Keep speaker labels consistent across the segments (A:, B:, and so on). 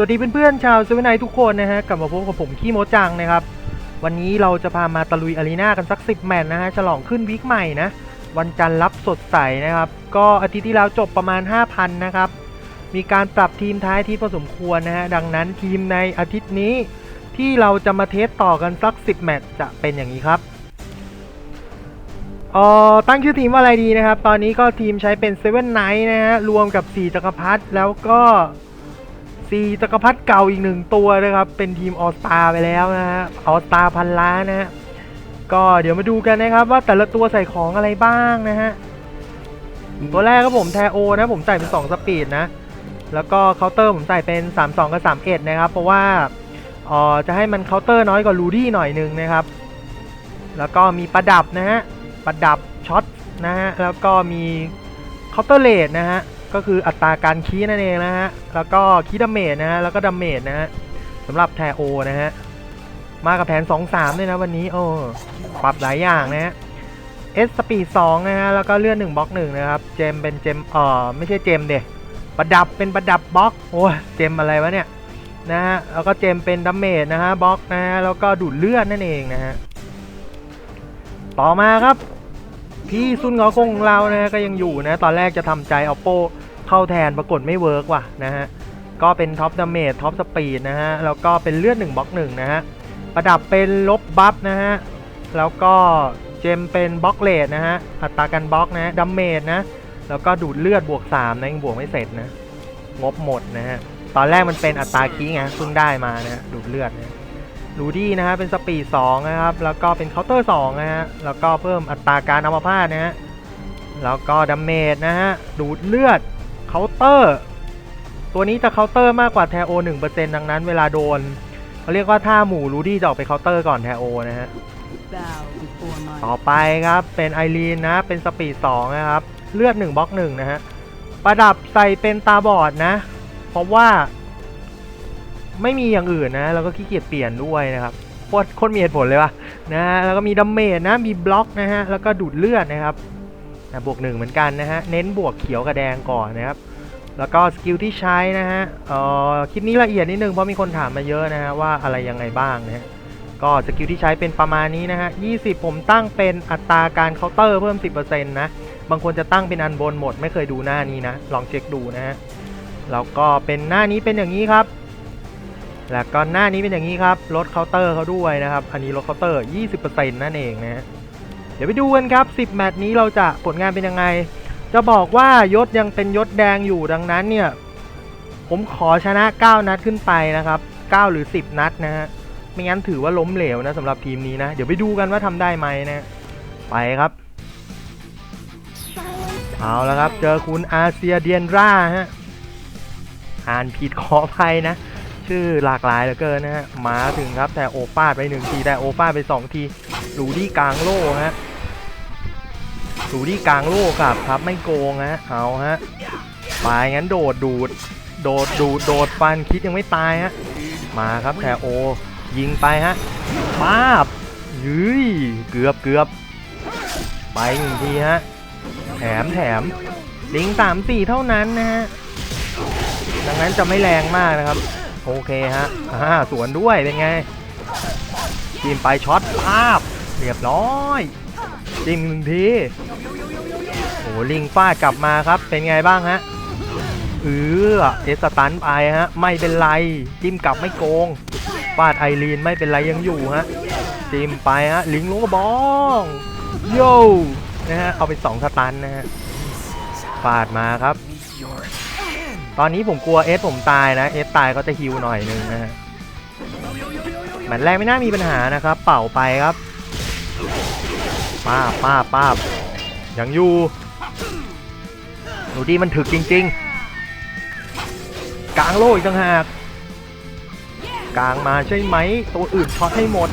A: วัสดีเพื่อนๆชาวเซเว่นไนทุกคนนะฮะกลับมาพบกับผมขี้โมจังนะครับ วันนี้เราจะพามาตะลุยอารีนากันสัก 10 แมตช์นะฮะฉลองขึ้นวีคใหม่นะ วันจันทร์รับสดใสนะครับ ก็อาทิตย์ที่แล้วจบประมาณ 5,000 นะครับ มีการปรับทีมท้ายที่พอสมควรนะฮะ ดังนั้นทีมในอาทิตย์นี้ที่เราจะมาเทสต่อกันสัก 10 แมตช์จะเป็นอย่างนี้ครับเอ่อตั้งชื่อทีมว่าอะไรดีนะครับ ตอนนี้ก็ทีมใช้เป็น Seven Knight นะฮะรวมกับ4จักรพรรดิแล้วก็ ซีจักรพรรดิเก่าอีกหนึ่งตัวนะครับ เป็นทีมออสตาไปแล้วนะฮะออสตาพันล้านนะฮะก็เดี๋ยวมาดูกันนะครับว่าแต่ละตัวใส่ของอะไรบ้างนะฮะตัวแรกก็ผมแทโอนะผมใส่เป็น 2 สปีดนะ แล้วก็เคาน์เตอร์ผมใส่เป็น 32 กับ 31 นะครับ เพราะว่าเออจะให้มันเคาน์เตอร์น้อยกว่าลูดี้หน่อยนึงนะครับ แล้วก็มีประดับนะฮะประดับช็อตนะฮะแล้วก็มีเคาน์เตอร์เลดนะฮะ ก็คืออัตราการคีย์นั่นเองนะฮะ แล้วก็คีย์ดาเมจนะฮะ แล้วก็ดาเมจนะฮะสำหรับแทโอนะฮะ มากับแผน 2-3ด้วยนะวันนี้ โอ้ปรับหลายอย่างนะฮะ S สสปีด2นะฮะ แล้วก็เลื่อน1บล็อก1นะครับ เจมเป็นเจมเอ่อไม่ใช่เจมเดะประดับเป็นประดับบล็อก โอ้เจมอะไรวะเนี่ยนะฮะ แล้วก็เจมเป็นดาเมจนะฮะบล็อกนะฮะ แล้วก็ดูดเลือดนั่นเองนะฮะ ต่อมาครับพี่ซุนงอคงของเรานะก็ยังอยู่นะ ตอนแรกจะทำใจเอาโป้ เข้าแทนปรากฏไม่เวิร์กว่ะนะฮะ ก็เป็นท็อปดาเมจท็อปสปีดนะฮะ แล้วก็เป็นเลือด1บล็อก1นะฮะ ประดับเป็นลบบัฟนะฮะ แล้วก็เจมเป็นบล็อกเลดนะฮะ อัตราการบล็อกนะดาเมจนะ แล้วก็ดูดเลือดบวก3นะยังบวกไม่เสร็จนะ งบหมดนะฮะ ตอนแรกมันเป็นอัตราคีไงเพิ่งได้มานะฮะ ดูดเลือดนะรูดี้นะฮะเป็นสปีด2นะครับ แล้วก็เป็นเคาน์เตอร์2นะฮะ แล้วก็เพิ่มอัตราการอัมพาตนะฮะ แล้วก็ดาเมจนะฮะ ดูดเลือด เคาน์เตอร์ ตัวนี้จะเคาน์เตอร์มากกว่าแทโอ1%ดังนั้นเวลาโดนเขาเรียกว่าท่าหมู่รูดี้จะออกไปเคาน์เตอร์ก่อนแทโอนะฮะ ต่อไปครับเป็นไอรีนนะ เป็นสปีด2นะครับ เลือด1บล็อก1นะฮะ ประดับใส่เป็นตาบอดนะ เพราะว่า ไม่มีอย่างอื่นนะ แล้วก็ขี้เกียจเปลี่ยนด้วยนะครับโคตรมีเหตุผลเลยว่ะนะฮะแล้วก็มีดัมเมจนะ มีบล็อกนะฮะ แล้วก็ดูดเลือดนะครับ อะบวกหนึ่งเหมือนกันนะฮะ เน้นบวกเขียวกับแดงก่อนนะครับ แล้วก็สกิลที่ใช้นะฮะเอ่อคลิปนี้ละเอียดนิดนึงเพราะมีคนถามมาเยอะนะฮะว่าอะไรยังไงบ้างนะฮะ ก็สกิลที่ใช้เป็นประมาณนี้นะฮะ 20 ผมตั้งเป็นอัตราการเคาน์เตอร์เพิ่ม 10%นะ บางคนจะตั้งเป็นอันบนหมด ไม่เคยดูหน้านี้นะ ลองเช็คดูนะฮะ แล้วก็เป็นหน้านี้เป็นอย่างนี้ครับแล้วก็หน้านี้เป็นอย่างนี้ครับ ลดเคาน์เตอร์เขาด้วยนะครับ อันนี้ลดเคาน์เตอร์ 20%นั่นเองนะฮะ ดี๋ยวไปดูกันครับ 10 แมตช์นี้เราจะผลงานเป็นยังไง จะบอกว่ายศยังเป็นยศแดงอยู่ดังนั้นเนี่ย ผมขอชนะ 9 นัดขึ้นไปนะครับ 9 หรือ 10 นัดนะฮะ ไม่งั้นถือว่าล้มเหลวนะสำหรับทีมนี้นะ เดี๋ยวไปดูกันว่าทำได้ไหมนะ ไปครับ เอาแล้วครับ เจอคุณอาเซียเดียนราฮะ อ่านผิดขออภัยนะ ชื่อหลากหลายเหลือเกินนะฮะ มาถึงครับแต่โอฟาดไปหนึ่งทีแต่โอฟาดไปสองที หลูดี้กลางโล่ฮะหลูดี้กลางโล่กลับครับไม่โกงฮะเอาฮะไปงั้นโดดดูด โดดดูดโดดฟันคิดยังไม่ตายฮะมาครับแต่โอ ยิงไปฮะป้าบยืยเกือบเกือบไปหนึ่งทีฮะแถมแถมลิงสามสี่เท่านั้นนะฮะดังนั้นจะไม่แรงมากนะครับ โอเคฮะอ่าสวนด้วยเป็นไงจิ้มไปช็อตภาพ เรียบร้อยจิ้มหนึ่งทีโอ้ลิงฟาดกลับมาครับ เป็นไงบ้างฮะเออเอสตันไปฮะ ไม่เป็นไร จิ้มกลับไม่โกงฟาดไอรีนไม่เป็นไรยังอยู่ฮะ จิ้มไปฮะ ลิงลงกระบองโย่นะฮะ เอาไปสองสตันนะฮะฟาดมาครับ ตอนนี้ผมกลัวเอสผมตายนะ เอสตายก็จะฮิวหน่อยนึงนะฮะแมตช์แรกไม่น่ามีปัญหานะครับ เป่าไปครับ ป้าป้าป้ายังอยู่หนูดีมันถึกจริง ๆ กลางโลอีกต่างหากกลางมาใช่ไหม ตัวอื่นช็อตให้หมด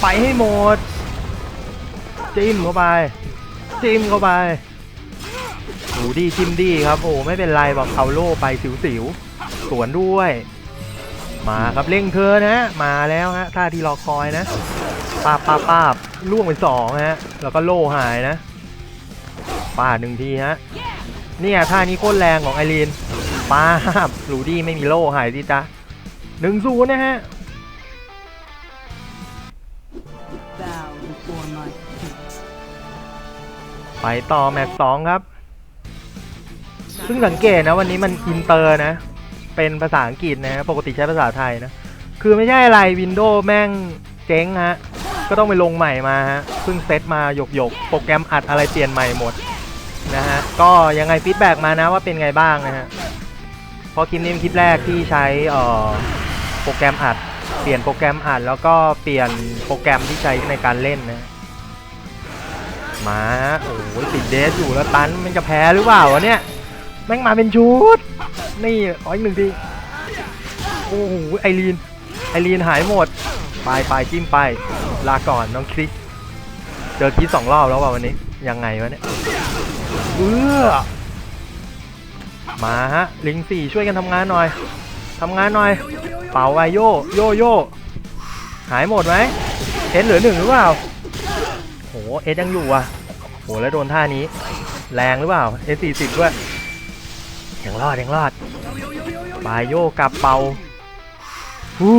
A: ไปให้หมด จิ้มเข้าไป จิ้มเข้าไปหนูดีจิ้มดีครับ โอ้ไม่เป็นไรบอกเอาโล่ไปสิวๆสวนด้วย มาครับเร่งเธอนะ มาแล้วฮะท่าที่รอคอยนะ ป้าป้าป้าล่วงไปสองฮะ แล้วก็โล่หายนะป้าดหนึ่งทีฮะ เนี่ยท่านี้โคตรแรงของไอรีนป้าบรูดี้ไม่มีโล่หายดิจ้ะหนึ่งศูนย์นะฮะไปต่อแมตช์สองครับ ซึ่งสังเกตนะวันนี้มันอินเตอร์นะ เป็นภาษาอังกฤษนะ ปกติใช้ภาษาไทยนะ คือไม่ใช่อะไรวินโดว์แม่งเจ๊งฮะ ก็ต้องไปลงใหม่มาฮะเพิ่งเซตมาหยกหยกโปรแกรมอัดอะไรเปลี่ยนใหม่หมดนะฮะก็ยังไงฟีดแบ็กมานะว่าเป็นไงบ้างนะฮะเพราะคลิปนี้เป็นคลิปแรกที่ใช้เอ่อโปรแกรมอัด เปลี่ยนโปรแกรมอัดแล้วก็เปลี่ยนโปรแกรมที่ใช้ในการเล่นนะมาโอ้ยติดเดสอยู่แล้วตันมันจะแพ้หรือเปล่าวะเนี่ยแม่งมาเป็นชุด นี่ขออีกหนึ่งทีโอ้โหไอรีนไอรีนหายหมด ไปไปจิ้มไป ลาก่อนน้องคริสเจอคริสสองรอบแล้วว่ะวันนี้ ยังไงวะเนี่ยเออมาฮะ ลิงสี่ช่วยกันทำงานหน่อยทำงานหน่อย เป่าไวโยโยโยหายหมดไหมเอ็นเหลือหนึ่งหรือเปล่าโหเอสยังอยู่อะโหแล้วโดนท่านี้ แรงหรือเปล่าเอสสี่สิบด้วยยังรอดยังรอดบายโยกับเป่าฮู้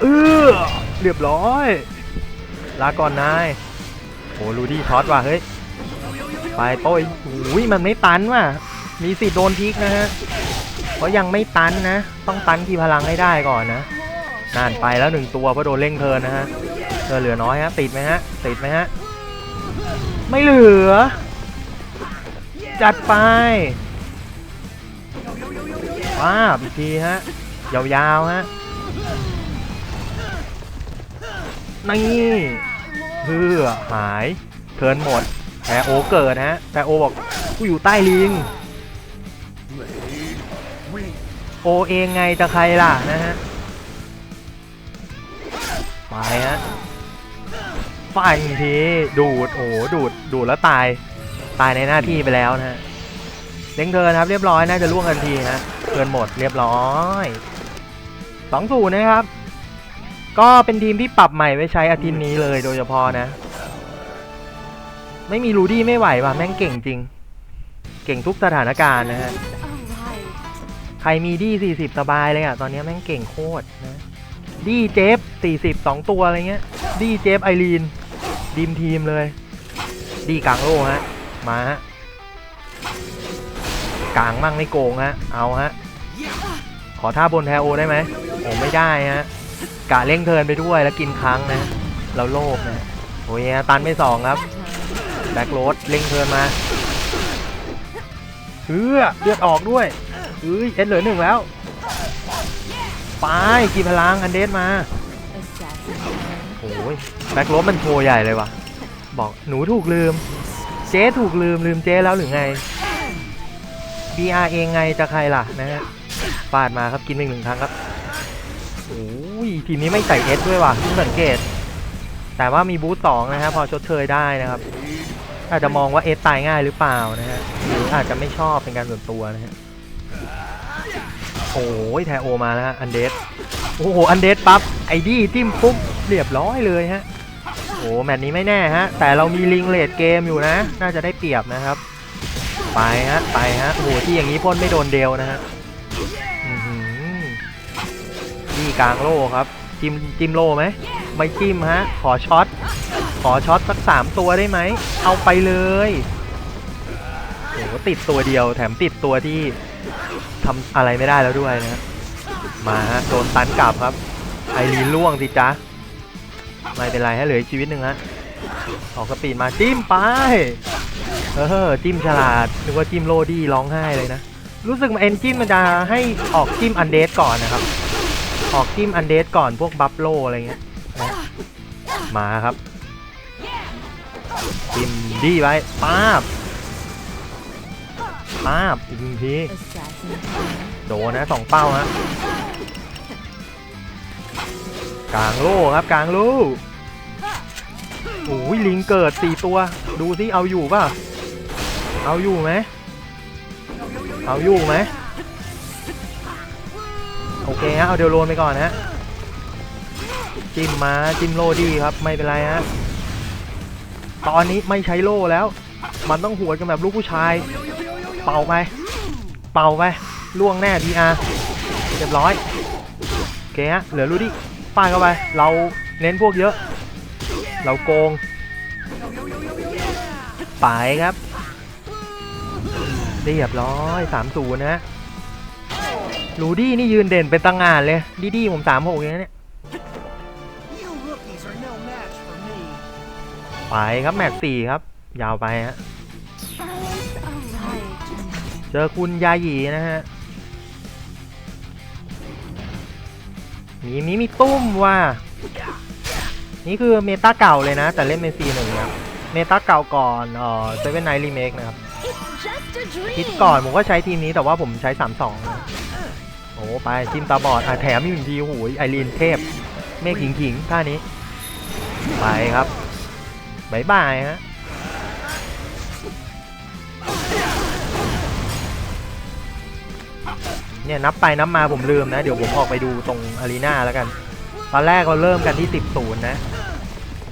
A: เออเรียบร้อย ลาก่อนนายโหลูดี้ช็อตว่ะเฮ้ยไปโป้ยอุ้ยมันไม่ตันว่ะ มีสิโดนพิกนะฮะเพราะยังไม่ตันนะ ต้องตันที่พลังให้ได้ก่อนนะนานไปแล้วหนึ่งตัวเพราะโดนเร่งเทินนะฮะเธอเหลือน้อยฮะติดไหมฮะติดไหมฮะไม่เหลือ จัดไปว้าอีกทีฮะยาวๆฮะ นี่เพื่อหายเทิร์นหมดแต่โอเกิดฮะแต่โอบอกกูอยู่ใต้ลิงโอเองไงจะใครล่ะนะฮะไปฮะฟันทีดูดโอ้ดูดดูดแล้วตายตายในหน้าที่ไปแล้วนะฮะเล้งเทิร์นครับเรียบร้อยน่าจะล่วงกันทีฮะเทิร์นหมดเรียบร้อยสองศูนะครับ ก็เป็นทีมที่ปรับใหม่ไว้ใช้อาทิตย์นี้เลยโดยเฉพาะนะ ไม่มีรูดี้ไม่ไหวว่ะแม่งเก่งจริง เก่งทุกสถานการณ์นะฮะ ใครมีดี้ 40 สบายเลยอะ ตอนนี้แม่งเก่งโคตรนะ ดี้เจฟ 40 2 ตัวอะไรเงี้ย ดี้เจฟไอรีนดีมทีมเลย ดี้กลางโลฮะ มาฮะ กลางมั่งไม่โกงฮะ เอาฮะ ขอท่าบนแทโอได้ไหมโอ้ไม่ได้ฮะ กะเร่งเทินไปด้วยแล้วกินค้างนะเราโลภนะโอ้ยตันไปสองครับแบ็คโรดเร่งเทินมาเฮือเลือดออกด้วยเอ้ยเอ็ดเหลือหนึ่งแล้วไปกี่พลังอันเดสมาโอ้ยแบ็คโรบมันโชว์ใหญ่เลยวะบอกหนูถูกลืม เจ๊ถูกลืมลืมเจ๊แล้วหรือไง BR เองไงจะใครล่ะนะฮะฟาดมาครับกินไปหนึ่งครั้งครับโอ้ อุ้ยทีมนี้ไม่ใส่เอสด้วยว่ะเพิ่งสังเกต แต่ว่ามีบูสต์สองนะฮะพอชดเชยได้นะครับ อาจจะมองว่าเอสตายง่ายหรือเปล่านะฮะหรืออาจจะไม่ชอบเป็นการส่วนตัวนะฮะโอ้ยแทโอมาแล้วฮะอันเดสโอ้โหอันเดสปั๊บไอดี้จิ้มปุ๊บเรียบร้อยเลยฮะโอ้แมตช์นี้ไม่แน่ฮะ แต่เรามีลิงเลดเกมอยู่นะ น่าจะได้เปรียบนะครับ ไปฮะ ไปฮะโอ้โหที่อย่างนี้พ่นไม่โดนเดวนะฮะ กลางโล่ครับ จิ้มจิ้มโล่ไหมไม่จิ้มฮะ ขอช็อต ขอช็อตสักสามตัวได้ไหม เอาไปเลยโอ้โหติดตัวเดียวแถมติดตัวที่ทำอะไรไม่ได้แล้วด้วยนะ มาฮะโดนตันกลับครับ ไอรีนล่วงสิจ๊ะ ไม่เป็นไรฮะเหลืออีกชีวิตหนึ่งฮะ ออกสปีดมาจิ้มไป เออจิ้มฉลาดนึกว่าจิ้มโรดี้ร้องไห้เลยนะ รู้สึกเอนจิ้มมันจะให้ออกจิ้มอันเดสก่อนนะครับ ออกจิ้มอันเดสก่อนพวกบัฟโลอะไรเงี้ยมาครับจิ้มดีไว้ป้าบป้าบอีกทีโดนนะสองเป้าฮะกลางโล่ครับกลางโล่โอ้ยลิงเกิดสี่ตัว ดูสิเอาอยู่ป่ะ เอาอยู่ไหมเอาอยู่ไหม เคฮะเอาเดลโลนไปก่อนฮะจิ้มมาจิ้มโลดีครับไม่เป็นไรฮะตอนนี้ไม่ใช้โล่แล้ว มันต้องหัวกันแบบลูกผู้ชาย เป่าไป เป่าไปล่วงแน่ดีอาเรียบร้อยโอเคฮะเหลือรูดี้ป้ายเข้าไป เราเน้นพวกเยอะ เราโกงไปครับเรียบร้อยสามศูนย์นะ ฮะรูดี้นี่ยืนเด่นเป็นตังงานเลย ดีดีผมสามหกอย่างนี้เนี่ย
B: You rookies are no match for me.
A: ไปครับแมตช์สี่ครับ ยาวไปฮะ เจอคุณยาหยีนะฮะ มีมีมีตุ้มว่า นี่คือเมตาเก่าเลยนะ แต่เล่นเป็นซีหนึ่งนะเมตาเก่าก่อนเอ่อเซเว่นไนท์รีเมคนะครับคิดก่อนผมก็ใช้ทีมนี้แต่ว่าผมใช้3-2นะโอ้ไปทีมตาบอดอะแถมอีกหนึ่งทีโอ้โหไอรีนเทพ เมฆขิงขิงท่านี้ ไปครับบายบายฮะเนี่ยนับไปนับมาผมลืมนะ เดี๋ยวผมออกไปดูตรงอารีนาแล้วกัน ตอนแรกเราเริ่มกันที่10ศูนย์นะ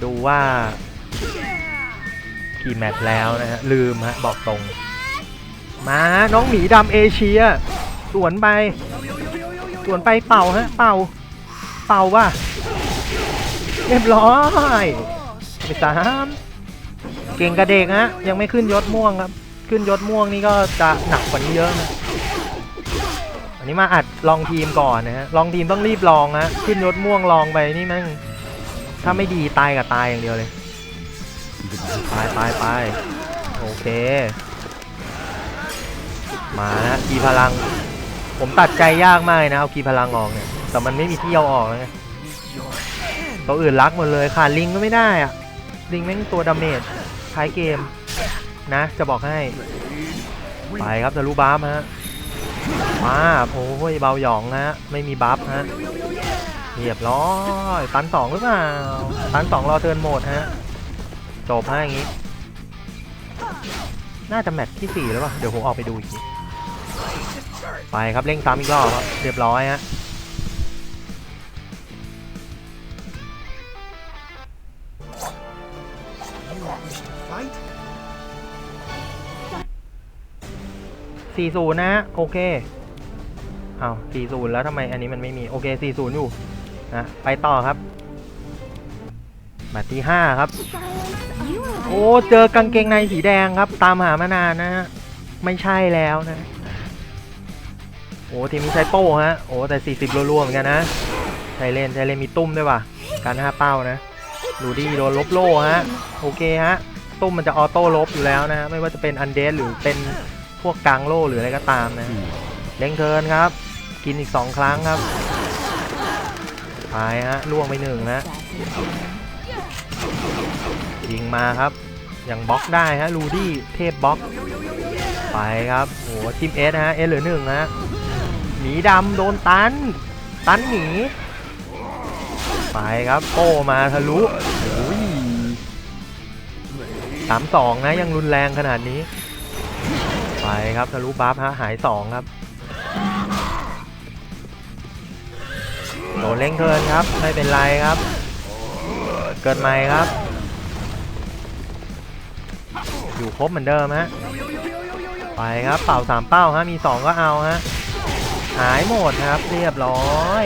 A: ดูว่ากี่แมตช์แล้วนะฮะลืมฮะบอกตรง มาน้องหมีดำเอเชีย สวนไป สวนไปเป่าฮะ เป่า เป่าว่ะเรียบร้อยไปสามเก่งกระเด็กฮะ ยังไม่ขึ้นยศม่วงครับ ขึ้นยศม่วงนี่ก็จะหนักกว่านี้เยอะนะอันนี้มาอัดลองทีมก่อนนะฮะ ลองทีมต้องรีบลองฮะ ขึ้นยศม่วงลองไปนี่แม่งถ้าไม่ดีตายกับตายอย่างเดียวเลยไปไปไปโอเค มานะกีพลัง ผมตัดใจยากมากเลยนะเอากีพลังออกเนี่ยแต่มันไม่มีที่เอาออกแล้วไงตัวอื่นรักหมดเลยขาดลิงก็ไม่ได้อะลิงแม่งตัวดาเมจท้ายเกมนะ จะบอกให้ ไปครับจะรู้บ้าร์มฮะมาโอ้ยเบาหยองฮะไม่มีบัฟฮะเรียบร้อยตันสองหรือเปล่าตันสองรอเทิร์นโหมดฮะจบฮะอย่างงี้ น่าจะแมตช์ที่สี่แล้วป่ะเดี๋ยวผมออกไปดูอีกที ไปครับเร่งซ้ำอีกรอบครับเรียบร้อยฮะสี่ศูนย์นะฮะโอเคเอ้าวสี่ศูนย์แล้วทำไมอันนี้มันไม่มี โอเคสี่ศูนย์อยู่นะไปต่อครับแมตช์ที่ห้าครับ โอ้ เจอกางเกงในสีแดงครับ ตามหามานานนะฮะ ไม่ใช่แล้วนะ โอ้ทีมนี้ใช้โป้ฮะโอ้แต่ 40รัวๆเหมือนกันนะใช้เล่นใช้เล่นมีตุ้มด้วยว่ะการห้าเป้านะดูดีโดนลบโล่ฮะโอเคฮะตุ้มมันจะออโต้ลบอยู่แล้วนะไม่ว่าจะเป็นอันเดสหรือเป็นพวกกลางโล่หรืออะไรก็ตามนะเล่งเทิร์นครับ กินอีก 2 ครั้งครับไปฮะล่วงไปหนึ่งนะยิงมาครับยังบล็อกได้ฮะลูดี้เทพบล็อกไปครับโอ้โหทีมเอสฮะเอสเหลือหนึ่งฮะ หมีดำโดนตัน ตันหนี ไปครับโป้มาทะลุโอ้ยสามสองนะยังรุนแรงขนาดนี้ ไปครับทะลุบัฟฮะหายสองครับโดนเล่งเทินครับ ไม่เป็นไรครับ เกิดใหม่ครับ อยู่ครบเหมือนเดิมฮะไปครับเป่าสามเป้าฮะมีสองก็เอาฮะ หายหมดครับ เรียบร้อย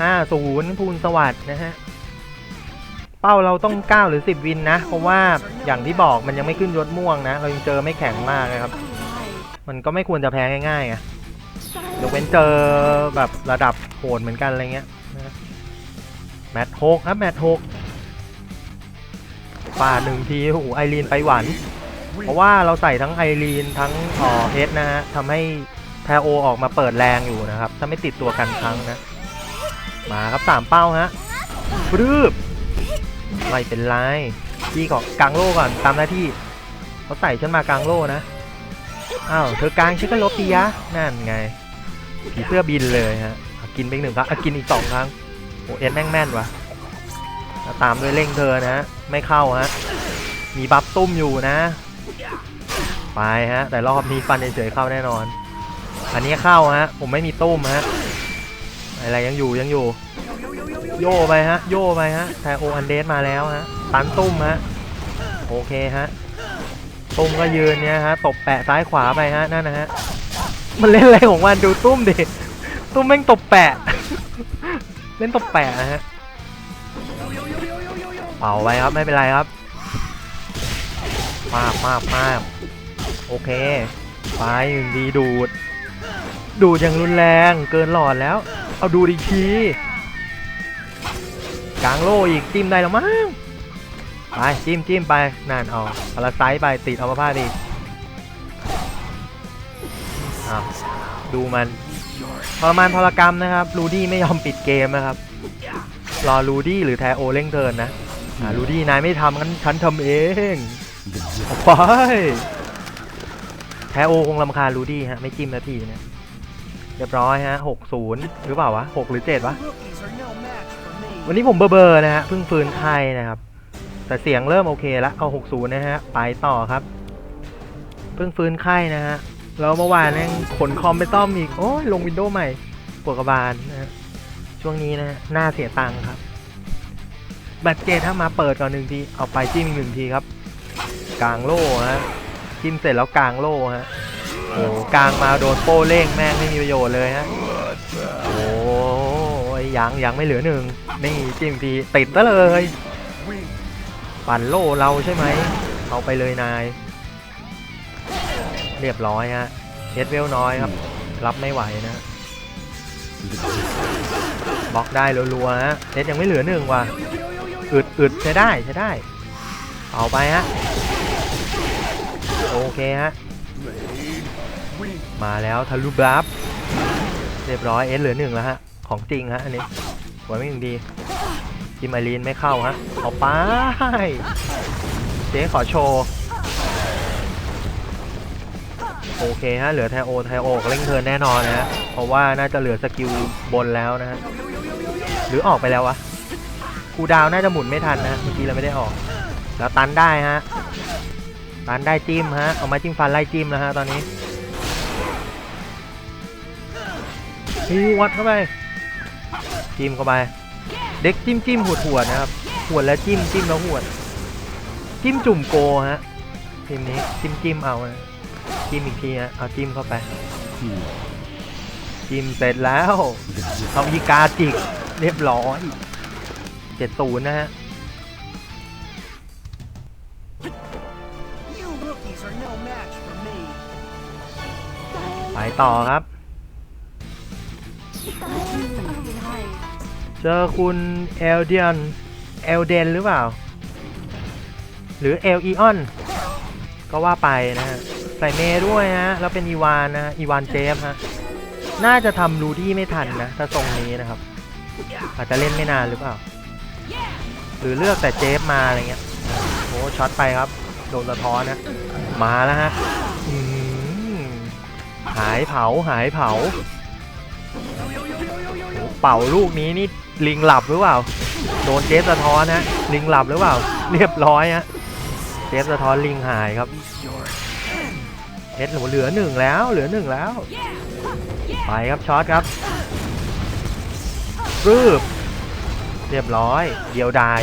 A: ห้าศูนย์ภูลสวัสด์นะฮะ เป้าเราต้อง 9 หรือ 10 วินนะ เพราะว่าอย่างที่บอกมันยังไม่ขึ้นยศม่วงนะ เรายังเจอไม่แข็งมากนะครับ มันก็ไม่ควรจะแพ้ง่ายๆไงยกเว้นเจอแบบระดับโหดเหมือนกันอะไรเงี้ยแมตช์หกครับแมตช์หกป่าหนึ่งทีโอ้โหไอรีนไปหวานเพราะว่าเราใส่ทั้งไอรีนทั้งเออเฮดนะฮะทำให้ แพโอออกมาเปิดแรงอยู่นะครับ ถ้าไม่ติดตัวกันครั้งนะ มาครับสามเป้าฮะปรืบไม่เป็นไรพี่ก่อกลางโล่ก่อนตามหน้าที่เขาใส่ฉันมากลางโล่นะอ้าวเธอกลางฉันก็ลบตียะนั่นไงผีเสื้อบินเลยฮะกินไปหนึ่งครั้งกินอีกสองครั้งโอ้เอ็นแม่งแม่นวะตามด้วยเร่งเธอนะฮะไม่เข้าฮะมีบัฟตุ้มอยู่นะ ไปฮะ แต่รอบนี้ฟันเฉยๆเข้าแน่นอน อันนี้เข้าฮะ ผมไม่มีตุ้มฮะ อะไรยังอยู่ยังอยู่ โย่ไปฮะ โย่ไปฮะแต่โออันเดสมาแล้วฮะ ตันตุ้มฮะ โอเคฮะ ตุ้มก็ยืนเนี่ยฮะ ตบแปะซ้ายขวาไปฮะ นั่นนะฮะ มันเล่นอะไรของมันดูตุ้มดิ ตุ้มแม่งตบแปะ เล่นตบแปะนะฮะ เป่าไปครับไม่เป็นไรครับ มากมากมากโอเค ไปหนึ่งดีดูด ดูดอย่างรุนแรงเกินหลอดแล้ว เอาดูดีทีกลางโล่อีกจิ้มได้แล้วมั้งไปจิ้มจิ้มไปนั่นเอาพาราไซต์ไปติดเอามาพาดีดูมันทรมานทรกรรมนะครับรูดี้ไม่ยอมปิดเกมนะครับ รอรูดี้หรือแทโอเร่งเทิร์นนะอ่ารูดี้นายไม่ทำงั้นฉันทำเองออกไปแทโอคงลำคาญรูดี้ฮะไม่จิ้มนาทีนะ เรียบร้อยฮะหกศูนย์หรือเปล่าวะหกหรือเจ็ดวะ วันนี้ผมเบอร์เบอร์นะฮะเพิ่งฟื้นไข้นะครับ แต่เสียงเริ่มโอเคแล้วเอา60นะฮะ ไปต่อครับ เพิ่งฟื้นไข้นะฮะ แล้วเมื่อวานนั่งขนคอมไปต้อมอีก โอ้ยลงวินโดว์ใหม่ปวดกระบาลนะฮะ ช่วงนี้นะฮะหน้าเสียตังค์ครับ บัตรเจถ้ามาเปิดก่อนหนึ่งที เอาไปจิ้มอีกหนึ่งทีครับ กลางโล่ฮะจิ้มเสร็จแล้วกลางโล่ฮะ โอ้กลางมาโดนโป้เร่งแม่งไม่มีประโยชน์เลยฮะโอ้ยยังยังไม่เหลือหนึ่งนี่จิ้มทีติดซะเลยปั่นโล่เราใช่ไหมเอาไปเลยนาย เรียบร้อยฮะเอสเวลน้อยครับ รับไม่ไหวนะบล็อกได้รัวๆฮะเอสยังไม่เหลือหนึ่งว่ะอึดอึดใช้ได้ใช้ได้ เอาไปฮะโอเคฮะ มาแล้วทะลุบลับเรียบร้อยเอสเหลือหนึ่งแล้วฮะ ของจริงฮะอันนี้สวยไม่ถึงดีจิมไอรีนไม่เข้าฮะเอาไปเจ๊ขอโชว์โอเคฮะเหลือไทโอไทโอกเล่งเทิร์นแน่นอนนะฮะเพราะว่าน่าจะเหลือสกิลบนแล้วนะฮะหรือออกไปแล้ววะคูดาวน์น่าจะหมุนไม่ทันนะเมื่อกี้เราไม่ได้ออก แล้วตันได้ฮะตันได้จิ้มฮะเอามาจิ้มฟันไล่จิ้มนะฮะตอนนี้ วัดเข้าไปจิ้มเข้าไป เด็กจิ้มจิ้มหัวดหวนะครับหัวแล้วจิ้มจิ้มแล้วหัวจิ้มจุ่มโกฮะทีมนี้จิ้มจิ้มเอานะจิ้มอีกทีฮะเอาจิ้มเข้าไปจิ้มเสร็จแล้วเอาอีกาจิกเรียบร้อยเจ็ดศูนย์นะฮะไปต่อครับ เจอคุณเอลเดียนเอลเดนหรือเปล่า หรือเอลอีออน ก็ว่าไปนะฮะ ใส่เมย์ด้วยฮะ แล้วเป็นอีวานนะ อีวานเจฟฮะ น่าจะทำรูดี้ไม่ทันนะ ถ้าทรงนี้นะครับ อาจจะเล่นไม่นานหรือเปล่า หรือเลือกแต่เจฟมาอะไรเงี้ยโอ้ช็อตไปครับ โดนสะท้อนนะ มาแล้วฮะหายเผาหายเผา เป่าลูกนี้นี่ลิงหลับหรือเปล่า โดนเจฟสะท้อนฮะลิงหลับหรือเปล่า เรียบร้อยฮะเจฟสะท้อนลิงหายครับเอสเหลือหนึ่งแล้วเหลือหนึ่งแล้ว ไปครับช็อตครับรืบเรียบร้อย เดียวดาย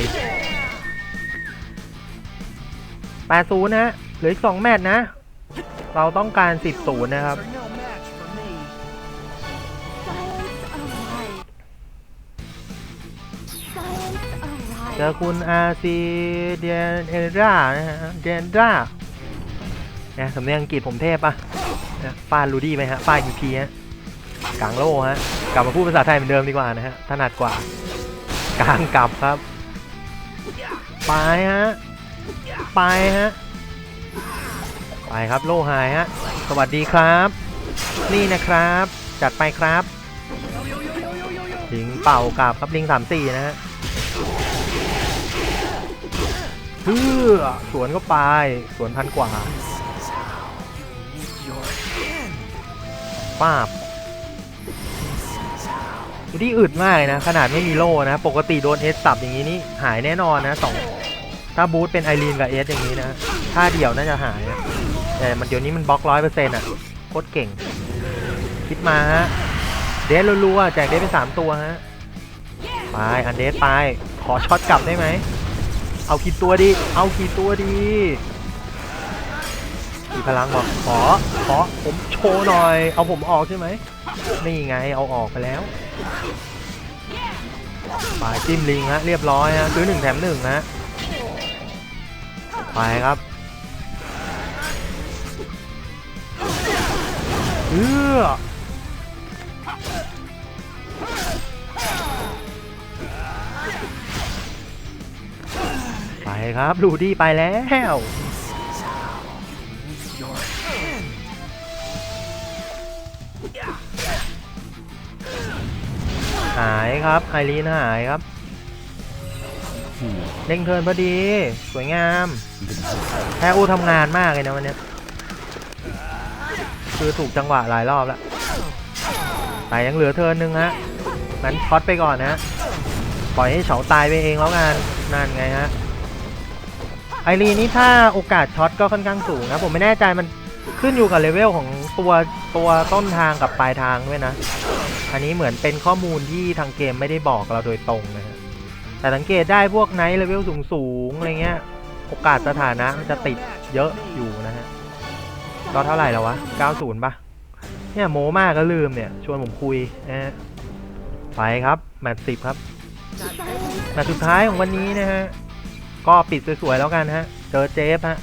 A: 80นะฮะเหลืออีก2แมตช์นะ เราต้องการ10ศูนย์นะครับ เจอคุณอาซีเดนเอรานะฮะเดนราเนี่ยสำเนียงอังกฤษผมเทพปะนะฟาดรูดี้ไหมฮะฟาอีพีฮะกลางโลฮะกลับมาพูดภาษาไทยเหมือนเดิมดีกว่านะฮะถนัดกว่ากลางกลับครับ ไปฮะไปฮะไปครับโลหายฮะสวัสดีครับ นี่นะครับ จัดไปครับลิงเป่ากลับครับลิงสามสี่นะฮะ พื่อสวนก็ไป สวนพันกว่าป้าบที่อึดมากเลยนะ ขนาดไม่มีโล่นะ ปกติโดนเอสสับอย่างนี้นี่หายแน่นอนนะสองถ้าบูธเป็นไอรีนกับเอสอย่างนี้นะถ้าเดี่ยวน่าจะหายนะแต่มันเดี๋ยวนี้มันบล็อกร้อยเปอร์เซ็นต์อะโคตรเก่ง คิดมาฮะ เดสรัวๆแจกเดสไปสามตัวฮะ ไป อันเดสไป ขอช็อตกลับได้ไหม เอากี่ตัวดี เอากี่ตัวดี มีพลังบอกขอ ขอ ผมโชว์หน่อย เอาผมออกใช่ไหม นี่ไง เอาออกไปแล้วปลายจิ้มลิงฮะ เรียบร้อยฮะ ซื้อหนึ่งแถมหนึ่งนะไปครับเออ ไปครับลูดี้ไปแล้วหายครับไอรีนหายครับเด้งเทินพอดี สวยงามแพ้อูทำงานมากเลยนะวันนี้คือถูกจังหวะหลายรอบแล้วแต่ยังเหลือเทินหนึ่งฮะงั้นช็อตไปก่อนนะ ปล่อยให้เฉาตายไปเองแล้วกันนั่นไงฮะ ไอรีนนี่ถ้าโอกาสช็อตก็ค่อนข้างสูงนะ ผมไม่แน่ใจมันขึ้นอยู่กับเลเวลของตัวตัวต้นทางกับปลายทางด้วยนะ อันนี้เหมือนเป็นข้อมูลที่ทางเกมไม่ได้บอกเราโดยตรงนะฮะแต่สังเกตได้พวกไนท์เลเวลสูงๆอะไรเงี้ย โอกาสสถานะมันจะติดเยอะอยู่นะฮะก็เท่าไหร่แล้ววะ 90ปะเนี่ยโมมากก็ลืมเนี่ย ชวนผมคุยนะฮะไปครับแมตช์สิบครับแมตช์สุดท้ายของวันนี้นะฮะ ก็ปิดสวยๆแล้วกันฮะ เจอเจฟฮะ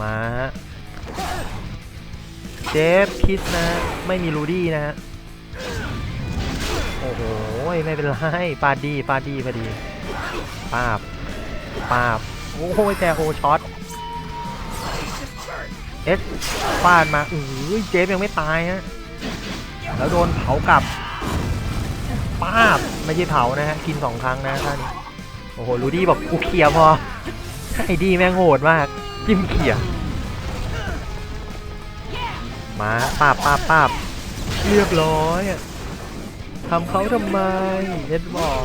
A: มาฮะ เจฟคิดนะไม่มีรูดี้นะฮะ โอ้โห ไม่เป็นไรปาดีปาดีพอดีปาบปาบ โอ้โหแต่โอช็อตเอสฟาดมาเออเจฟยังไม่ตายฮะ แล้วโดนเผากลับป้าบ ไม่ใช่เผานะฮะ กินสองครั้งนะท่านี้ โอ้โหรูดี้บอกกูเคลียพอไอ้ดีแม่งโหดมาก จิ้มเขี่ยมาปาบป้าบป้าบเรียบร้อยอะทำเขาทำไมเอ็ดบอก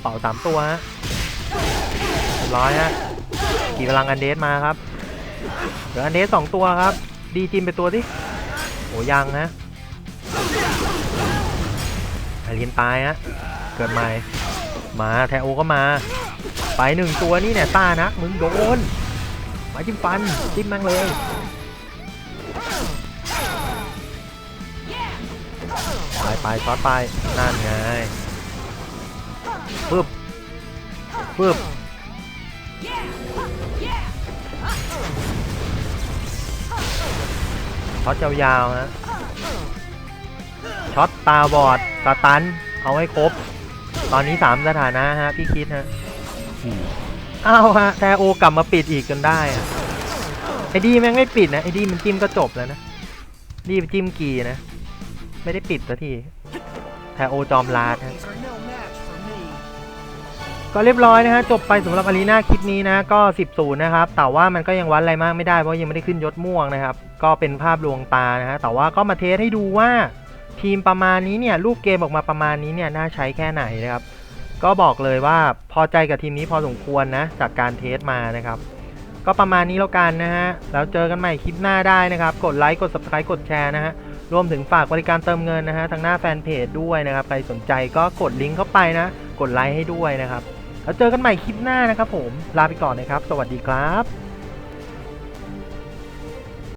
A: เป่าสามตัวฮะเรียบร้อยฮะกี่พลังอันเดสมาครับเหลืออันเดสสองตัวครับ ดีจิมไปตัวที่โอ้ยังนะไอรีนตายฮะเกิดใหม่มาแทโอก็มา ไปหนึ่งตัวนี่เนี่ยต้านะมึงโดนมาจิ้มฟันจิ้มแม่งเลยไปไปช็อตไปนั่นไงปึ๊บปึ๊บช็อตยาวๆฮะช็อตตาบอดสตันเอาให้ครบ ตอนนี้สามสถานะฮะ พี่คิดฮะ อ้าวฮะแต่โอกลับมาปิดอีกจนได้อะไอ้ดีแม่งไม่ปิดนะไอ้ดีมันจิ้มก็จบแล้วนะดีมันจิ้มกีนะ ไม่ได้ปิดสักทีแต่โอจอมลาดฮะก็เรียบร้อยนะฮะจบไปสำหรับอารีนาคลิปนี้นะก็ 10ศูนย์นะครับแต่ว่ามันก็ยังวัดอะไรมากไม่ได้เพราะยังไม่ได้ขึ้นยศม่วงนะครับ ก็เป็นภาพลวงตานะฮะแต่ว่าก็มาเทสให้ดูว่าทีมประมาณนี้เนี่ยรูปเกมออกมาประมาณนี้เนี่ยน่าใช้แค่ไหนนะครับ ก็บอกเลยว่าพอใจกับทีมนี้พอสมควรนะ จากการเทสมานะครับ ก็ประมาณนี้แล้วกันนะฮะ แล้วเจอกันใหม่คลิปหน้าได้นะครับ กดไลค์กด subscribe กดแชร์นะฮะ รวมถึงฝากบริการเติมเงินนะฮะ ทางหน้าแฟนเพจด้วยนะครับ ใครสนใจก็กดลิงก์เข้าไปนะ กดไลค์ให้ด้วยนะครับ แล้วเจอกันใหม่คลิปหน้านะครับผม ลาไปก่อนนะครับ สวัสดีครับ